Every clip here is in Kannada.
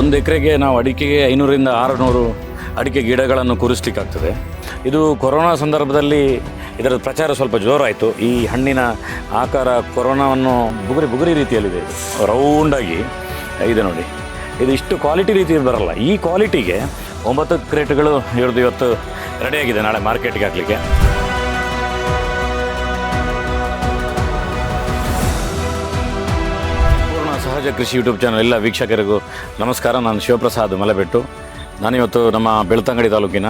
ಒಂದು ಎಕರೆಗೆ ನಾವು ಅಡಿಕೆಗೆ ಐನೂರಿಂದ ಆರುನೂರು ಅಡಿಕೆ ಗಿಡಗಳನ್ನು ಕೂರಿಸ್ಲಿಕ್ಕಾಗ್ತದೆ. ಇದು ಕೊರೋನಾ ಸಂದರ್ಭದಲ್ಲಿ ಇದರ ಪ್ರಚಾರ ಸ್ವಲ್ಪ ಜೋರಾಯಿತು. ಈ ಹಣ್ಣಿನ ಆಕಾರ ಕೊರೋನಾವನ್ನು ಬುಗುರಿ ಬುಗುರಿ ರೀತಿಯಲ್ಲಿದೆ. ರೌಂಡಾಗಿ. ಇದೆ ನೋಡಿ. ಇದು ಇಷ್ಟು ಕ್ವಾಲಿಟಿ ರೀತಿ ಬರಲ್ಲ. ಈ ಕ್ವಾಲಿಟಿಗೆ ಒಂಬತ್ತು ಕ್ರೇಟ್ಗಳು ಹಿಡಿದು ಇವತ್ತು ರೆಡಿಯಾಗಿದೆ ನಾಳೆ ಮಾರ್ಕೆಟ್ಗೆ ಹಾಕಲಿಕ್ಕೆ. ಸಹಜ ಕೃಷಿ ಯೂಟ್ಯೂಬ್ ಚಾನಲ್ ಎಲ್ಲ ವೀಕ್ಷಕರಿಗೂ ನಮಸ್ಕಾರ. ನಾನು ಶಿವಪ್ರಸಾದ್ ಮಲೆಬೆಟ್ಟು. ನಾನಿವತ್ತು ನಮ್ಮ ಬೆಳ್ತಂಗಡಿ ತಾಲೂಕಿನ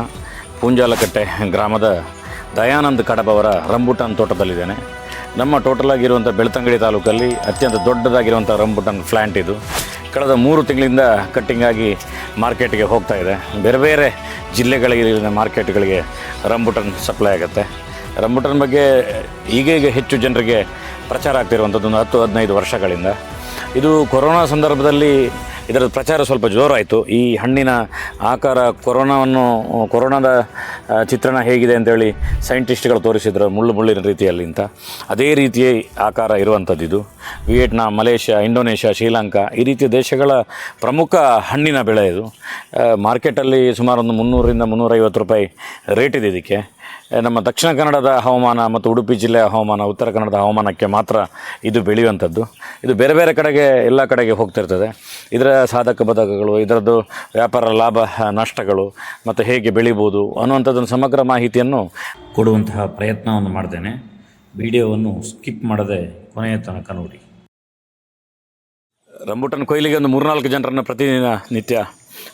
ಪೂಂಜಾಲಕಟ್ಟೆ ಗ್ರಾಮದ ದಯಾನಂದ್ ಕಡಬವರ ರಂಬುಟಾನ್ ತೋಟದಲ್ಲಿದ್ದೇನೆ. ನಮ್ಮ ಟೋಟಲ್ ಆಗಿರುವಂಥ ಬೆಳ್ತಂಗಡಿ ತಾಲೂಕಲ್ಲಿ ಅತ್ಯಂತ ದೊಡ್ಡದಾಗಿರುವಂಥ ರಂಬುಟಾನ್ ಪ್ಲ್ಯಾಂಟ್ ಇದು. ಕಳೆದ ಮೂರು ತಿಂಗಳಿಂದ ಕಟ್ಟಿಂಗ್ ಆಗಿ ಮಾರ್ಕೆಟ್ಗೆ ಹೋಗ್ತಾ ಇದೆ. ಬೇರೆ ಬೇರೆ ಜಿಲ್ಲೆಗಳಿಗೆ ಮಾರ್ಕೆಟ್ಗಳಿಗೆ ರಂಬುಟನ್ ಸಪ್ಲೈ ಆಗುತ್ತೆ. ರಂಬುಟನ್ ಬಗ್ಗೆ ಈಗೀಗ ಹೆಚ್ಚು ಜನರಿಗೆ ಪ್ರಚಾರ ಆಗ್ತಿರುವಂಥದ್ದು ಒಂದು ಹತ್ತು ಹದಿನೈದು ವರ್ಷಗಳಿಂದ. ಇದು ಕೊರೋನಾ ಸಂದರ್ಭದಲ್ಲಿ ಇದರ ಪ್ರಚಾರ ಸ್ವಲ್ಪ ಜೋರಾಯಿತು. ಈ ಹಣ್ಣಿನ ಆಕಾರ ಕೊರೋನಾವನ್ನು, ಕೊರೋನಾದ ಚಿತ್ರಣ ಹೇಗಿದೆ ಅಂತೇಳಿ ಸೈಂಟಿಸ್ಟ್ಗಳು ತೋರಿಸಿದ್ರು, ಮುಳ್ಳು ಮುಳ್ಳಿನ ರೀತಿಯಲ್ಲಿ ಅಂತ. ಅದೇ ರೀತಿಯ ಆಕಾರ ಇರುವಂಥದ್ದು ಇದು. ವಿಯೆಟ್ನಾಂ, ಮಲೇಷ್ಯಾ, ಇಂಡೋನೇಷ್ಯಾ, ಶ್ರೀಲಂಕಾ, ಈ ರೀತಿಯ ದೇಶಗಳ ಪ್ರಮುಖ ಹಣ್ಣಿನ ಬೆಳೆ ಇದು. ಮಾರ್ಕೆಟಲ್ಲಿ ಸುಮಾರು ಒಂದು ಮುನ್ನೂರರಿಂದ ಮುನ್ನೂರೈವತ್ತು ರೂಪಾಯಿ ರೇಟ್ ಇದೆ ಇದಕ್ಕೆ. ನಮ್ಮ ದಕ್ಷಿಣ ಕನ್ನಡದ ಹವಾಮಾನ ಮತ್ತು ಉಡುಪಿ ಜಿಲ್ಲೆಯ ಹವಾಮಾನ, ಉತ್ತರ ಕನ್ನಡದ ಹವಾಮಾನಕ್ಕೆ ಮಾತ್ರ ಇದು ಬೆಳೆಯುವಂಥದ್ದು. ಇದು ಬೇರೆ ಬೇರೆ ಕಡೆಗೆ ಎಲ್ಲ ಕಡೆಗೆ ಹೋಗ್ತಿರ್ತದೆ. ಇದರ ಸಾಧಕ ಬಾಧಕಗಳು ಇದರದ್ದು ವ್ಯಾಪಾರ ಲಾಭ, ನಷ್ಟಗಳು, ಮತ್ತು ಹೇಗೆ ಬೆಳಿಬೋದು ಅನ್ನುವಂಥದ್ದನ್ನು ಸಮಗ್ರ ಮಾಹಿತಿಯನ್ನು ಕೊಡುವಂತಹ ಪ್ರಯತ್ನವನ್ನು ಮಾಡ್ತೇನೆ. ವಿಡಿಯೋವನ್ನು ಸ್ಕಿಪ್ ಮಾಡದೆ ಕೊನೆಯ ತನಕ ನೋಡಿ. ರಂಬುಟನ್ ಕೊಯ್ಲಿಗೆ ಒಂದು ಮೂರ್ನಾಲ್ಕು ಜನರನ್ನು ಪ್ರತಿದಿನ ನಿತ್ಯ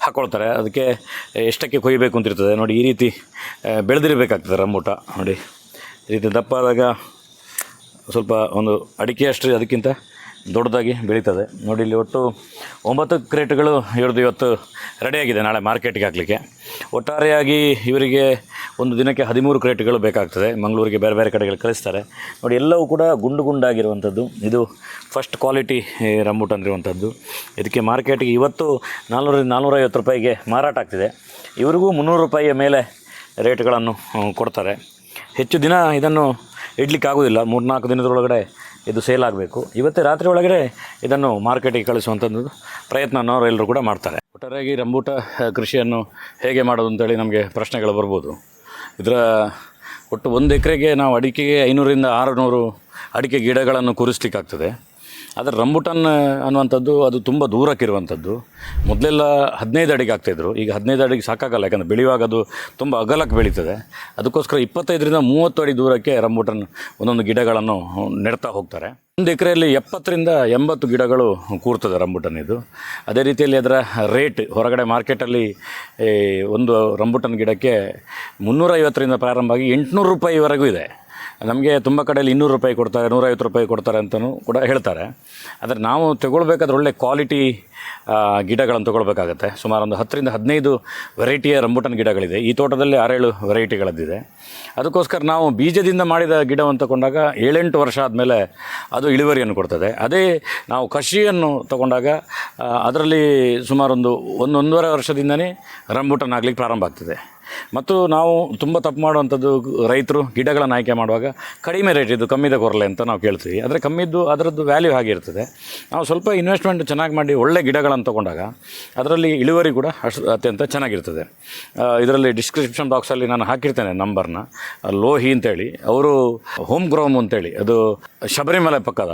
ಹಾಕ್ಕೊಳ್ತಾರೆ ಅದಕ್ಕೆ ಎಷ್ಟಕ್ಕೆ ಕೊಯ್ಯಬೇಕು ಅಂತಿರ್ತದೆ. ನೋಡಿ, ಈ ರೀತಿ ಬೆಳೆದಿರಬೇಕಾಗ್ತದೆ ರಂಬೂಟ ನೋಡಿ, ಈ ರೀತಿ ದಪ್ಪ ಆದಾಗ ಸ್ವಲ್ಪ ಒಂದು ಅಡಿಕೆ ಅಷ್ಟು ಅದಕ್ಕಿಂತ ದೊಡ್ಡದಾಗಿ ಬೆಳೀತದೆ. ನೋಡಿ, ಇಲ್ಲಿ ಒಟ್ಟು ಒಂಬತ್ತು ಕ್ರೇಟ್ಗಳು ಇವ್ರದ್ದು ಇವತ್ತು ರೆಡಿಯಾಗಿದೆ ನಾಳೆ ಮಾರ್ಕೆಟ್ಗೆ ಹಾಕಲಿಕ್ಕೆ. ಒಟ್ಟಾರೆಯಾಗಿ ಇವರಿಗೆ ಒಂದು ದಿನಕ್ಕೆ ಹದಿಮೂರು ಕ್ರೇಟ್ಗಳು ಬೇಕಾಗ್ತದೆ. ಮಂಗಳೂರಿಗೆ ಬೇರೆ ಬೇರೆ ಕಡೆಗಳು ಕಳಿಸ್ತಾರೆ. ನೋಡಿ, ಎಲ್ಲವೂ ಕೂಡ ಗುಂಡು ಗುಂಡಾಗಿರುವಂಥದ್ದು. ಇದು ಫಸ್ಟ್ ಕ್ವಾಲಿಟಿ ರಂಬೂಟನ್ ಅಂದಿರುವಂಥದ್ದು. ಇದಕ್ಕೆ ಮಾರ್ಕೆಟಿಗೆ ಇವತ್ತು ನಾನ್ನೂರಿಂದ ನಾನ್ನೂರೈವತ್ತು ರೂಪಾಯಿಗೆ ಮಾರಾಟ ಆಗ್ತಿದೆ. ಇವರಿಗೂ ಮುನ್ನೂರು ರೂಪಾಯಿಯ ಮೇಲೆ ರೇಟ್ಗಳನ್ನು ಕೊಡ್ತಾರೆ. ಹೆಚ್ಚು ದಿನ ಇದನ್ನು ಇಡ್ಲಿಕ್ಕೆ ಆಗೋದಿಲ್ಲ ಮೂರ್ನಾಲ್ಕು ದಿನದೊಳಗಡೆ ಇದು ಸೇಲ್ ಆಗಬೇಕು. ಇವತ್ತೇ ರಾತ್ರಿ ಒಳಗಡೆ ಇದನ್ನು ಮಾರ್ಕೆಟಿಗೆ ಕಳಿಸುವಂಥದ್ದು ಪ್ರಯತ್ನ ಎಲ್ಲರೂ ಕೂಡ ಮಾಡ್ತಾರೆ. ಒಟ್ಟಾರೆಯಾಗಿ ರಂಬೂಟ ಕೃಷಿಯನ್ನು ಹೇಗೆ ಮಾಡೋದು ಅಂತೇಳಿ ನಮಗೆ ಪ್ರಶ್ನೆಗಳು ಬರ್ಬೋದು. ಇದರ, ಒಟ್ಟು ಒಂದು ಎಕರೆಗೆ ನಾವು ಅಡಿಕೆಗೆ ಐನೂರಿಂದ ಆರುನೂರು ಅಡಿಕೆ ಗಿಡಗಳನ್ನು ಕೂರಿಸ್ಲಿಕ್ಕಾಗ್ತದೆ. ಆದರೆ ರಂಬುಟನ್ ಅನ್ನುವಂಥದ್ದು ಅದು ತುಂಬ ದೂರಕ್ಕಿರುವಂಥದ್ದು. ಮೊದಲೆಲ್ಲ ಹದಿನೈದು ಅಡಿಗೆ ಆಗ್ತಾಯಿದ್ರು ಈಗ ಹದಿನೈದು ಅಡಿಗೆ ಸಾಕಾಗಲ್ಲ, ಯಾಕಂದರೆ ಬೆಳೆಯುವಾಗ ಅದು ತುಂಬ ಅಗಲಕ್ಕೆ ಬೆಳೀತದೆ. ಅದಕ್ಕೋಸ್ಕರ ಇಪ್ಪತ್ತೈದರಿಂದ ಮೂವತ್ತು ಅಡಿ ದೂರಕ್ಕೆ ರಂಬುಟನ್ ಒಂದೊಂದು ಗಿಡಗಳನ್ನು ನೆಡ್ತಾ ಹೋಗ್ತಾರೆ. ಒಂದು ಎಕರೆಯಲ್ಲಿ ಎಪ್ಪತ್ತರಿಂದ ಎಂಬತ್ತು ಗಿಡಗಳು ಕೂರ್ತದೆ ರಂಬುಟನ್ ಇದು. ಅದೇ ರೀತಿಯಲ್ಲಿ ಅದರ ರೇಟ್, ಹೊರಗಡೆ ಮಾರ್ಕೆಟಲ್ಲಿ ಒಂದು ರಂಬುಟನ್ ಗಿಡಕ್ಕೆ ಮುನ್ನೂರೈವತ್ತರಿಂದ ಪ್ರಾರಂಭ ಆಗಿ ಎಂಟುನೂರು ರೂಪಾಯಿವರೆಗೂ ಇದೆ. ನಮಗೆ ತುಂಬ ಕಡೆಯಲ್ಲಿ ಇನ್ನೂರು ರೂಪಾಯಿ ಕೊಡ್ತಾರೆ, ನೂರೈವತ್ತು ರೂಪಾಯಿ ಕೊಡ್ತಾರೆ ಅಂತಲೂ ಕೂಡ ಹೇಳ್ತಾರೆ. ಆದರೆ ನಾವು ತಗೊಳ್ಬೇಕಾದ್ರೆ ಒಳ್ಳೆ ಕ್ವಾಲಿಟಿ ಗಿಡಗಳನ್ನು ತೊಗೊಳ್ಬೇಕಾಗತ್ತೆ. ಸುಮಾರು ಒಂದು ಹತ್ತರಿಂದ ಹದಿನೈದು ವೆರೈಟಿಯ ರಂಬುಟನ್ ಗಿಡಗಳಿದೆ. ಈ ತೋಟದಲ್ಲಿ ಆರೇಳು ವೆರೈಟಿಗಳದ್ದಿದೆ ಅದಕ್ಕೋಸ್ಕರ ನಾವು ಬೀಜದಿಂದ ಮಾಡಿದ ಗಿಡವನ್ನು ತಗೊಂಡಾಗ ಏಳೆಂಟು ವರ್ಷ ಆದಮೇಲೆ ಅದು ಇಳುವರಿಯನ್ನು ಕೊಡ್ತದೆ. ಅದೇ ನಾವು ಕಷಿಯನ್ನು ತಗೊಂಡಾಗ ಅದರಲ್ಲಿ ಸುಮಾರೊಂದು ಒಂದು, ಒಂದೂವರೆ ವರ್ಷದಿಂದನೇ ರಂಬುಟನ್ ಆಗಲಿಕ್ಕೆ ಪ್ರಾರಂಭ ಆಗ್ತದೆ. ಮತ್ತು ನಾವು ತುಂಬ ತಪ್ಪು ಮಾಡುವಂಥದ್ದು ರೈತರು, ಗಿಡಗಳನ್ನು ಆಯ್ಕೆ ಮಾಡುವಾಗ ಕಡಿಮೆ ರೇಟ್ ಇದು ಕಮ್ಮಿದ ಕೊರಲೆ ಅಂತ ನಾವು ಕೇಳ್ತೀವಿ. ಆದರೆ ಕಮ್ಮಿದ್ದು ಅದರದ್ದು ವ್ಯಾಲ್ಯೂ ಹಾಗೆ ಇರ್ತದೆ ನಾವು ಸ್ವಲ್ಪ ಇನ್ವೆಸ್ಟ್ಮೆಂಟ್ ಚೆನ್ನಾಗಿ ಮಾಡಿ ಒಳ್ಳೆ ಗಿಡಗಳನ್ನು ತೊಗೊಂಡಾಗ ಅದರಲ್ಲಿ ಇಳುವರಿ ಕೂಡ ಅಷ್ಟು ಅತ್ಯಂತ ಚೆನ್ನಾಗಿರ್ತದೆ. ಇದರಲ್ಲಿ ಡಿಸ್ಕ್ರಿಪ್ಷನ್ ಬಾಕ್ಸಲ್ಲಿ ನಾನು ಹಾಕಿರ್ತೇನೆ ನಂಬರ್ನ ಲೋಹಿ ಅಂತೇಳಿ, ಅವರು ಹೋಮ್ ಗ್ರೋಮ್ ಅಂತೇಳಿ, ಅದು ಶಬರಿಮಲೆ ಪಕ್ಕದ,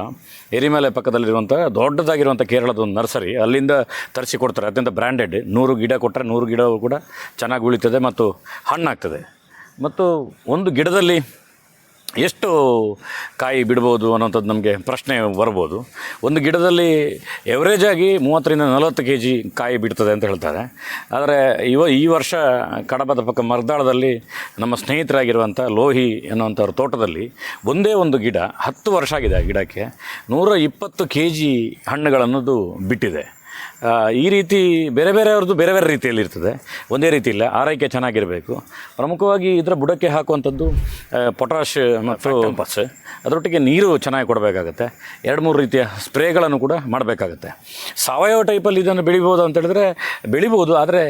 ಎರಿಮಲೆ ಪಕ್ಕದಲ್ಲಿರುವಂಥ ದೊಡ್ಡದಾಗಿರುವಂಥ ಕೇರಳದ ಒಂದು ನರ್ಸರಿ, ಅಲ್ಲಿಂದ ತರಿಸಿ ಕೊಡ್ತಾರೆ. ಅತ್ಯಂತ ಬ್ರ್ಯಾಂಡೆಡ್ ನೂರು ಗಿಡ ಕೊಟ್ಟರೆ ನೂರು ಗಿಡ ಕೂಡ ಚೆನ್ನಾಗಿ ಉಳಿತದೆ ಮತ್ತು ಹಣ್ಣಾಗ್ತದೆ. ಮತ್ತು ಒಂದು ಗಿಡದಲ್ಲಿ ಎಷ್ಟು ಕಾಯಿ ಬಿಡ್ಬೋದು ಅನ್ನೋಂಥದ್ದು ನಮಗೆ ಪ್ರಶ್ನೆ ಬರ್ಬೋದು. ಒಂದು ಗಿಡದಲ್ಲಿ ಎವರೇಜ್ ಆಗಿ ಮೂವತ್ತರಿಂದ ನಲವತ್ತು ಕೆ ಜಿ ಕಾಯಿ ಬಿಡ್ತದೆ ಅಂತ ಹೇಳ್ತಾರೆ. ಆದರೆ ಇವ, ಈ ವರ್ಷ ಕಡಬದ ಪಕ್ಕ ಮರ್ದಾಳದಲ್ಲಿ ನಮ್ಮ ಸ್ನೇಹಿತರಾಗಿರುವಂಥ ಲೋಹಿ ಅನ್ನುವಂಥವ್ರ ತೋಟದಲ್ಲಿ ಒಂದೇ ಒಂದು ಗಿಡ ಹತ್ತು ವರ್ಷ ಆಗಿದೆ ಆ ಗಿಡಕ್ಕೆ ನೂರ ಇಪ್ಪತ್ತು ಕೆ ಜಿ ಹಣ್ಣುಗಳನ್ನೋದು ಬಿಟ್ಟಿದೆ. ಈ ರೀತಿ ಬೇರೆ ಬೇರೆಯವ್ರದ್ದು ಬೇರೆ ಬೇರೆ ರೀತಿಯಲ್ಲಿ ಇರ್ತದೆ. ಒಂದೇ ರೀತಿ ಇಲ್ಲ. ಆರೈಕೆ ಚೆನ್ನಾಗಿರಬೇಕು. ಪ್ರಮುಖವಾಗಿ ಇದರ ಬುಡಕ್ಕೆ ಹಾಕುವಂಥದ್ದು ಪೊಟಾಷ್ ಮತ್ತು ಪಸ್ ಅದರೊಟ್ಟಿಗೆ ನೀರು ಚೆನ್ನಾಗಿ ಕೊಡಬೇಕಾಗತ್ತೆ. ಎರಡು ಮೂರು ರೀತಿಯ ಸ್ಪ್ರೇಗಳನ್ನು ಕೂಡ ಮಾಡಬೇಕಾಗತ್ತೆ. ಸಾವಯವ ಟೈಪಲ್ಲಿ ಇದನ್ನು ಬೆಳಿಬೋದು ಅಂತ ಹೇಳಿದ್ರೆ ಬೆಳಿಬೋದು ಆದರೆ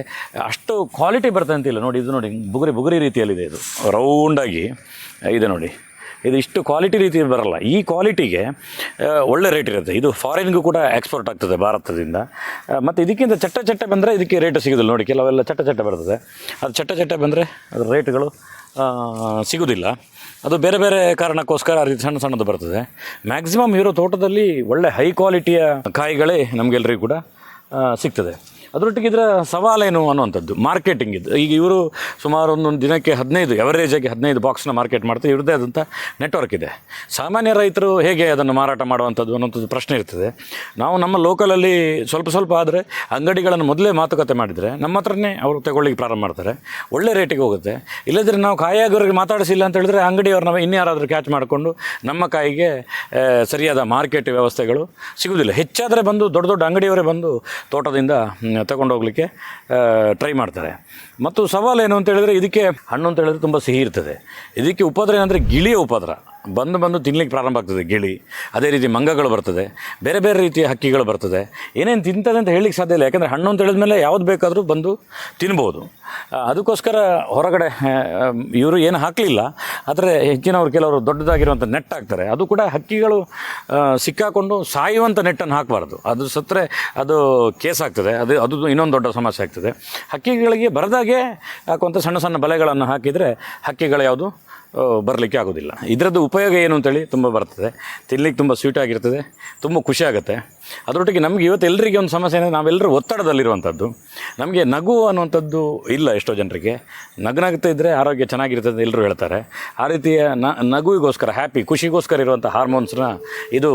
ಅಷ್ಟು ಕ್ವಾಲಿಟಿ ಬರ್ತದೆ ಅಂತಿಲ್ಲ ನೋಡಿ ಇದು ನೋಡಿ ಬುಗುರಿ ಬುಗುರಿ ರೀತಿಯಲ್ಲಿದೆ ಇದು. ರೌಂಡಾಗಿ ಇದೆ ನೋಡಿ. ಇದು ಇಷ್ಟು ಕ್ವಾಲಿಟಿ ರೀತಿ ಬರಲ್ಲ. ಈ ಕ್ವಾಲಿಟಿಗೆ ಒಳ್ಳೆ ರೇಟ್ ಇರುತ್ತೆ. ಇದು ಫಾರಿನ್ಗೂ ಕೂಡ ಎಕ್ಸ್ಪೋರ್ಟ್ ಆಗ್ತದೆ ಭಾರತದಿಂದ. ಮತ್ತು ಇದಕ್ಕಿಂತ ಚಟ್ಟ ಚಟ್ಟ ಬಂದರೆ ಇದಕ್ಕೆ ರೇಟ್ ಸಿಗೋದಿಲ್ಲ. ನೋಡಿ, ಕೆಲವೆಲ್ಲ ಚಟ್ಟ ಚಟ್ಟ ಬರ್ತದೆ. ಅದು ಚಟ್ಟ ಚಟ್ಟ ಬಂದರೆ ಅದರ ರೇಟ್ಗಳು ಸಿಗೋದಿಲ್ಲ. ಅದು ಬೇರೆ ಬೇರೆ ಕಾರಣಕ್ಕೋಸ್ಕರ ಆ ರೀತಿ ಸಣ್ಣ ಸಣ್ಣದು ಬರ್ತದೆ. ಮ್ಯಾಕ್ಸಿಮಮ್ ಇರೋ ತೋಟದಲ್ಲಿ ಒಳ್ಳೆ ಹೈ ಕ್ವಾಲಿಟಿಯ ಕಾಯಿಗಳೇ ನಮಗೆಲ್ಲರಿಗೂ ಕೂಡ ಸಿಗ್ತದೆ. ಅದರೊಟ್ಟಿಗೆ ಇದರ ಸವಾಲೇನು ಅನ್ನುವಂಥದ್ದು. ಮಾರ್ಕೆಟಿಂಗ್ ಇದು. ಈಗ ಇವರು ಸುಮಾರು ಒಂದೊಂದು ದಿನಕ್ಕೆ ಹದಿನೈದು ಎವರೇಜಾಗಿ ಹದಿನೈದು ಬಾಕ್ಸ್ನ ಮಾರ್ಕೆಟ್ ಮಾಡ್ತಾರೆ ಇವ್ರದ್ದೇ ಆದಂಥ ನೆಟ್ವರ್ಕ್ ಇದೆ. ಸಾಮಾನ್ಯ ರೈತರು ಹೇಗೆ ಅದನ್ನು ಮಾರಾಟ ಮಾಡುವಂಥದ್ದು ಅನ್ನೋಂಥದ್ದು ಪ್ರಶ್ನೆ ಇರ್ತದೆ. ನಾವು ನಮ್ಮ ಲೋಕಲಲ್ಲಿ ಸ್ವಲ್ಪ ಸ್ವಲ್ಪ ಆದರೆ ಅಂಗಡಿಗಳನ್ನು ಮೊದಲೇ ಮಾತುಕತೆ ಮಾಡಿದರೆ ನಮ್ಮ ಹತ್ರನೇ ಅವರು ತಗೊಳ್ಳಿಕ್ಕೆ ಪ್ರಾರಂಭ ಮಾಡ್ತಾರೆ. ಒಳ್ಳೆ ರೇಟಿಗೆ ಹೋಗುತ್ತೆ. ಇಲ್ಲದ್ರೆ ನಾವು ಕಾಯಿಯಾಗೋರಿಗೆ ಮಾತಾಡಿಸಿಲ್ಲ ಅಂತ ಹೇಳಿದ್ರೆ ನಾವು ಇನ್ಯಾರಾದರೂ ಕ್ಯಾಚ್ ಮಾಡಿಕೊಂಡು ನಮ್ಮ ಕಾಯಿಗೆ ಸರಿಯಾದ ಮಾರ್ಕೆಟ್ ವ್ಯವಸ್ಥೆಗಳು ಸಿಗುವುದಿಲ್ಲ. ಹೆಚ್ಚಾದರೆ ಬಂದು ದೊಡ್ಡ ದೊಡ್ಡ ಅಂಗಡಿಯವರೇ ಬಂದು ತೋಟದಿಂದ ತಗೊಂಡು ಹೋಗಲಿಕ್ಕೆ ಟ್ರೈ ಮಾಡ್ತಾರೆ. ಮತ್ತು ಸವಾಲು ಏನು ಅಂತ ಹೇಳಿದ್ರೆ, ಇದಕ್ಕೆ ಹಣ್ಣು ಅಂತ ಹೇಳಿದ್ರೆ ತುಂಬ ಸಿಹಿ ಇರ್ತದೆ. ಇದಕ್ಕೆ ಉಪದ್ರ ಏನಂದರೆ, ಗಿಳಿಯ ಉಪದ್ರ. ಬಂದು ಬಂದು ತಿನ್ಲಿಕ್ಕೆ ಪ್ರಾರಂಭ ಆಗ್ತದೆ ಗಿಳಿ. ಅದೇ ರೀತಿ ಮಂಗಗಳು ಬರ್ತದೆ. ಬೇರೆ ಬೇರೆ ರೀತಿಯ ಹಕ್ಕಿಗಳು ಬರ್ತದೆ. ಏನೇನು ತಿಂತದೆ ಅಂತ ಹೇಳಲಿಕ್ಕೆ ಸಾಧ್ಯ ಇಲ್ಲ. ಯಾಕಂದರೆ ಹಣ್ಣು ಅಂತ ಹೇಳಿದ್ಮೇಲೆ ಯಾವ್ದು ಬೇಕಾದರೂ ಬಂದು ತಿನ್ಬೋದು. ಅದಕ್ಕೋಸ್ಕರ ಹೊರಗಡೆ ಇವರು ಏನು ಹಾಕಲಿಲ್ಲ. ಆದರೆ ಹೆಚ್ಚಿನವರು ಕೆಲವರು ದೊಡ್ಡದಾಗಿರುವಂಥ ನೆಟ್ ಹಾಕ್ತಾರೆ. ಅದು ಕೂಡ ಹಕ್ಕಿಗಳು ಸಿಕ್ಕಾಕೊಂಡು ಸಾಯುವಂಥ ನೆಟ್ಟನ್ನು ಹಾಕಬಾರ್ದು. ಅದು ಸತ್ತರೆ ಅದು ಕೇಸ್ ಆಗ್ತದೆ. ಅದು ಅದು ಇನ್ನೊಂದು ದೊಡ್ಡ ಸಮಸ್ಯೆ ಆಗ್ತದೆ. ಹಕ್ಕಿಗಳಿಗೆ ಬರದಾಗೆ ಹಾಕುವಂಥ ಸಣ್ಣ ಸಣ್ಣ ಬಲೆಗಳನ್ನು ಹಾಕಿದರೆ ಹಕ್ಕಿಗಳು ಯಾವುದು? ಬರಲಿಕ್ಕೆ ಆಗೋದಿಲ್ಲ. ಇದರದ್ದು ಉಪಯೋಗ ಏನು ಅಂತೇಳಿ ತುಂಬ ಬರ್ತದೆ. ತಿನ್ನಲಿಕ್ಕೆ ತುಂಬ ಸ್ವೀಟ್ ಆಗಿರ್ತದೆ, ತುಂಬ ಖುಷಿ ಆಗುತ್ತೆ. ಅದರೊಟ್ಟಿಗೆ ನಮಗೆ ಇವತ್ತು ಎಲ್ಲರಿಗೆ ಒಂದು ಸಮಸ್ಯೆ ಅಂದರೆ ನಾವೆಲ್ಲರೂ ಒತ್ತಡದಲ್ಲಿರುವಂಥದ್ದು. ನಮಗೆ ನಗು ಅನ್ನುವಂಥದ್ದು ಇಲ್ಲ ಎಷ್ಟೋ ಜನರಿಗೆ. ನಗನಾಗ್ತಾ ಇದ್ದರೆ ಆರೋಗ್ಯ ಚೆನ್ನಾಗಿರ್ತದೆ ಎಲ್ಲರೂ ಹೇಳ್ತಾರೆ. ಆ ರೀತಿಯ ನಗುವಿಗೋಸ್ಕರ ಹ್ಯಾಪಿ ಖುಷಿಗೋಸ್ಕರ ಇರುವಂಥ ಹಾರ್ಮೋನ್ಸ್ನ ಇದು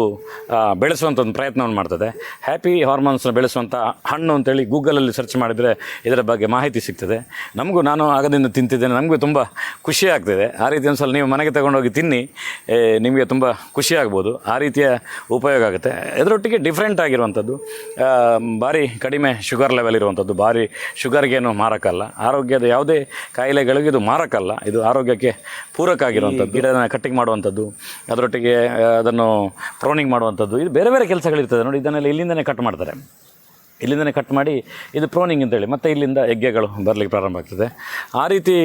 ಬೆಳೆಸುವಂಥ ಒಂದು ಪ್ರಯತ್ನವನ್ನು ಮಾಡ್ತದೆ. ಹ್ಯಾಪಿ ಹಾರ್ಮೋನ್ಸ್ನ ಬೆಳೆಸುವಂಥ ಹಣ್ಣು ಅಂತೇಳಿ ಗೂಗಲಲ್ಲಿ ಸರ್ಚ್ ಮಾಡಿದರೆ ಇದರ ಬಗ್ಗೆ ಮಾಹಿತಿ ಸಿಗ್ತದೆ. ನಮಗೂ ನಾನು ಆಗದಿಂದ ತಿಂತಿದ್ದೇನೆ, ನಮಗೂ ತುಂಬ ಖುಷಿ ಆಗ್ತಿದೆ. ಆ ರೀತಿ ಒಂದು ಸಲ ನೀವು ಮನೆಗೆ ತಗೊಂಡೋಗಿ ತಿನ್ನಿ ನಿಮಗೆ ತುಂಬ ಖುಷಿ ಆಗ್ಬೋದು. ಆ ರೀತಿಯ ಉಪಯೋಗ ಆಗುತ್ತೆ. ಇದರೊಟ್ಟಿಗೆ ಡಿಫ್ರೆಂಟ್ ಆಗಿರುವಂಥದ್ದು. ಭಾರಿ ಕಡಿಮೆ ಶುಗರ್ ಲೆವೆಲ್ ಇರುವಂಥದ್ದು. ಭಾರಿ ಶುಗರ್ಗೇನು ಮಾರಕ್ಕಲ್ಲ ಆರೋಗ್ಯದ ಯಾವುದೇ ಕಾಯಿಲೆಗಳಿಗೆ ಇದು ಮಾರಕ್ಕಲ್ಲ ಇದು ಆರೋಗ್ಯಕ್ಕೆ ಪೂರಕ ಆಗಿರುವಂಥದ್ದು. ಗಿಡನ ಕಟ್ಟಿಂಗ್ ಮಾಡುವಂಥದ್ದು ಅದರೊಟ್ಟಿಗೆ ಅದನ್ನು ಪ್ರೋನಿಂಗ್ ಮಾಡುವಂಥದ್ದು. ಇದು ಬೇರೆ ಬೇರೆ ಕೆಲಸಗಳಿರ್ತದೆ ನೋಡಿ ಇದನ್ನೆಲ್ಲ ಇಲ್ಲಿಂದನೇ ಕಟ್ ಮಾಡ್ತಾರೆ. ಇಲ್ಲಿಂದನೇ ಕಟ್ ಮಾಡಿ ಇದು ಪ್ರೋನಿಂಗ್ ಅಂತೇಳಿ. ಮತ್ತು ಇಲ್ಲಿಂದ ಎಗ್ಗೆಗಳು ಬರಲಿಕ್ಕೆ ಪ್ರಾರಂಭ ಆಗ್ತದೆ. ಆ ರೀತಿ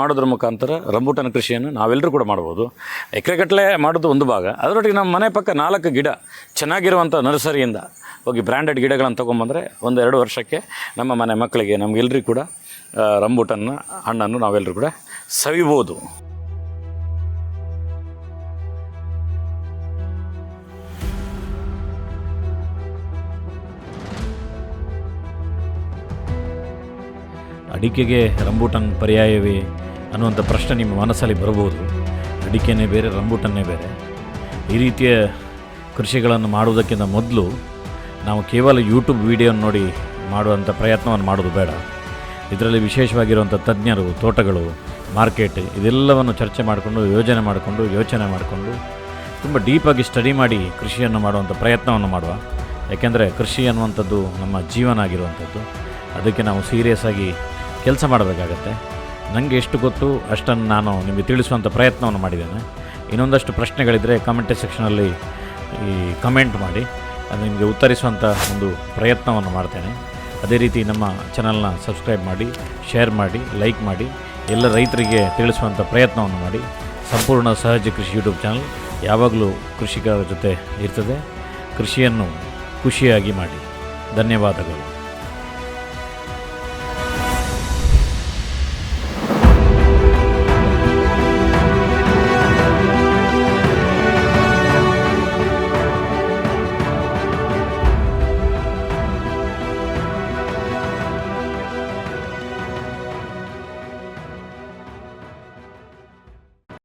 ಮಾಡೋದ್ರ ಮುಖಾಂತರ ರಂಬೂಟನ ಕೃಷಿಯನ್ನು ನಾವೆಲ್ಲರೂ ಕೂಡ ಮಾಡ್ಬೋದು. ಎಕರೆಗಟ್ಟಲೆ ಮಾಡೋದು ಒಂದು ಭಾಗ. ಅದರೊಟ್ಟಿಗೆ ನಮ್ಮ ಮನೆ ಪಕ್ಕ ನಾಲ್ಕು ಗಿಡ ಚೆನ್ನಾಗಿರುವಂಥ ನರ್ಸರಿಯಿಂದ ಹೋಗಿ ಬ್ರ್ಯಾಂಡೆಡ್ ಗಿಡಗಳನ್ನು ತೊಗೊಂಬಂದರೆ ಒಂದು ಎರಡು ವರ್ಷಕ್ಕೆ ನಮ್ಮ ಮನೆ ಮಕ್ಕಳಿಗೆ ನಮಗೆಲ್ಲರಿಗೂ ಕೂಡ ರಂಬೂಟನ್ನ, ಹಣ್ಣನ್ನು ನಾವೆಲ್ಲರೂ ಕೂಡ ಸವಿಬೋದು. ಅಡಿಕೆಗೆ ರಂಬೂಟನ್ ಪರ್ಯಾಯವೇ ಅನ್ನುವಂಥ ಪ್ರಶ್ನೆ ನಿಮ್ಮ ಮನಸ್ಸಲ್ಲಿ ಬರಬಹುದು. ಅಡಿಕೆನೇ ಬೇರೆ, ರಂಬೂಟನ್ನೇ ಬೇರೆ. ಈ ರೀತಿಯ ಕೃಷಿಗಳನ್ನು ಮಾಡುವುದಕ್ಕಿಂತ ಮೊದಲು ನಾವು ಕೇವಲ ಯೂಟ್ಯೂಬ್ ವಿಡಿಯೋ ನೋಡಿ ಮಾಡುವಂಥ ಪ್ರಯತ್ನವನ್ನು ಮಾಡೋದು ಬೇಡ. ಇದರಲ್ಲಿ ವಿಶೇಷವಾಗಿರುವಂಥ ತಜ್ಞರು, ತೋಟಗಳು, ಮಾರ್ಕೆಟ್ ಇದೆಲ್ಲವನ್ನು ಚರ್ಚೆ ಮಾಡಿಕೊಂಡು, ಯೋಜನೆ ಮಾಡಿಕೊಂಡು, ಯೋಚನೆ ಮಾಡಿಕೊಂಡು ತುಂಬ ಡೀಪಾಗಿ ಸ್ಟಡಿ ಮಾಡಿ ಕೃಷಿಯನ್ನು ಮಾಡುವಂಥ ಪ್ರಯತ್ನವನ್ನು ಮಾಡುವ. ಯಾಕೆಂದರೆ ಕೃಷಿ ಅನ್ನುವಂಥದ್ದು ನಮ್ಮ ಜೀವನ ಆಗಿರುವಂಥದ್ದು. ಅದಕ್ಕೆ ನಾವು ಸೀರಿಯಸ್ ಆಗಿ ಕೆಲಸ ಮಾಡಬೇಕಾಗತ್ತೆ. ನನಗೆ ಎಷ್ಟು ಗೊತ್ತು ಅಷ್ಟನ್ನು ನಾನು ನಿಮಗೆ ತಿಳಿಸುವಂಥ ಪ್ರಯತ್ನವನ್ನು ಮಾಡಿದ್ದೇನೆ. ಇನ್ನೊಂದಷ್ಟು ಪ್ರಶ್ನೆಗಳಿದ್ದರೆ ಕಮೆಂಟ್ ಸೆಕ್ಷನಲ್ಲಿ ಈ ಕಮೆಂಟ್ ಮಾಡಿ, ಅದು ನಿಮಗೆ ಉತ್ತರಿಸುವಂಥ ಒಂದು ಪ್ರಯತ್ನವನ್ನು ಮಾಡ್ತೇನೆ. ಅದೇ ರೀತಿ ನಮ್ಮ ಚಾನಲ್ನ ಸಬ್ಸ್ಕ್ರೈಬ್ ಮಾಡಿ ಶೇರ್ ಮಾಡಿ ಲೈಕ್ ಮಾಡಿ, ಎಲ್ಲ ರೈತರಿಗೆ ತಿಳಿಸುವಂಥ ಪ್ರಯತ್ನವನ್ನು ಮಾಡಿ. ಸಂಪೂರ್ಣ ಸಹಜ ಕೃಷಿ ಯೂಟ್ಯೂಬ್ ಚಾನಲ್ ಯಾವಾಗಲೂ ಕೃಷಿಕರ ಜೊತೆ ಇರ್ತದೆ. ಕೃಷಿಯನ್ನು ಖುಷಿಯಾಗಿ ಮಾಡಿ. ಧನ್ಯವಾದಗಳು.